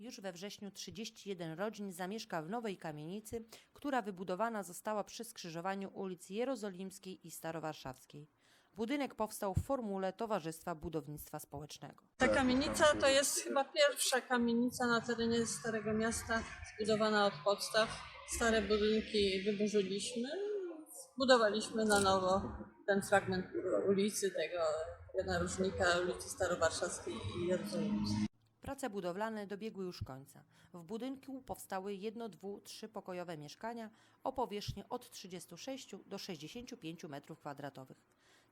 Już we wrześniu 31 rodzin zamieszka w nowej kamienicy, która wybudowana została przy skrzyżowaniu ulic Jerozolimskiej i Starowarszawskiej. Budynek powstał w formule Towarzystwa Budownictwa Społecznego. Ta kamienica to jest chyba pierwsza kamienica na terenie Starego Miasta, zbudowana od podstaw. Stare budynki wyburzyliśmy, zbudowaliśmy na nowo ten fragment ulicy, tego narożnika ulicy Starowarszawskiej i Jerozolimskiej. Prace budowlane dobiegły już końca. W budynku powstały jedno, dwu, trzy pokojowe mieszkania o powierzchni od 36 do 65 m2.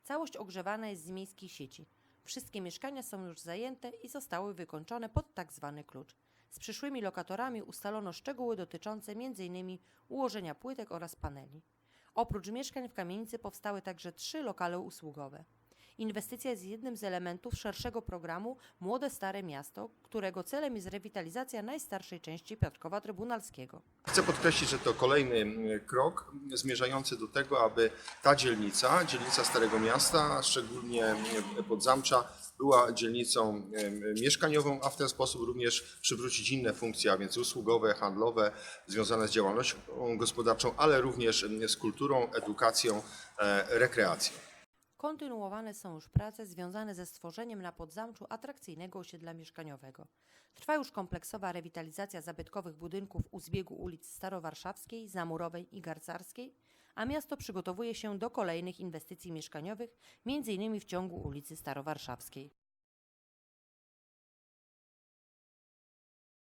Całość ogrzewana jest z miejskiej sieci. Wszystkie mieszkania są już zajęte i zostały wykończone pod tak zwany klucz. Z przyszłymi lokatorami ustalono szczegóły dotyczące m.in. ułożenia płytek oraz paneli. Oprócz mieszkań w kamienicy powstały także trzy lokale usługowe. Inwestycja jest jednym z elementów szerszego programu Młode Stare Miasto, którego celem jest rewitalizacja najstarszej części Piotrkowa Trybunalskiego. Chcę podkreślić, że to kolejny mm, krok zmierzający do tego, aby ta dzielnica, dzielnica Starego Miasta, szczególnie mm, Podzamcza, była dzielnicą em, mieszkaniową, a w ten sposób również przywrócić inne funkcje, a więc usługowe, handlowe, związane z działalnością gospodarczą, ale również mm, z kulturą, edukacją, e, rekreacją. Kontynuowane są już prace związane ze stworzeniem na Podzamczu atrakcyjnego osiedla mieszkaniowego. Trwa już kompleksowa rewitalizacja zabytkowych budynków u zbiegu ulic Starowarszawskiej, Zamurowej i Garcarskiej, a miasto przygotowuje się do kolejnych inwestycji mieszkaniowych, m.in. w ciągu ulicy Starowarszawskiej.